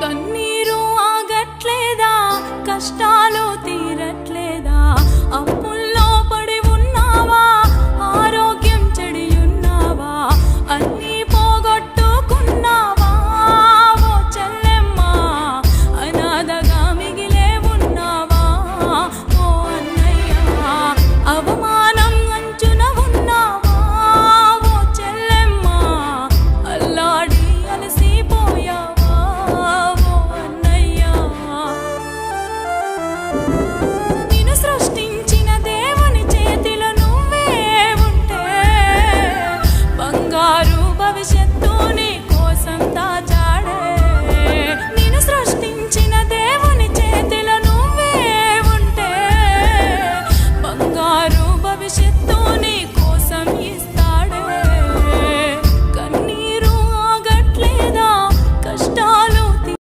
కన్నీరు ఆగట్లేదా? కష్టాలు తీ భవిష్యత్తు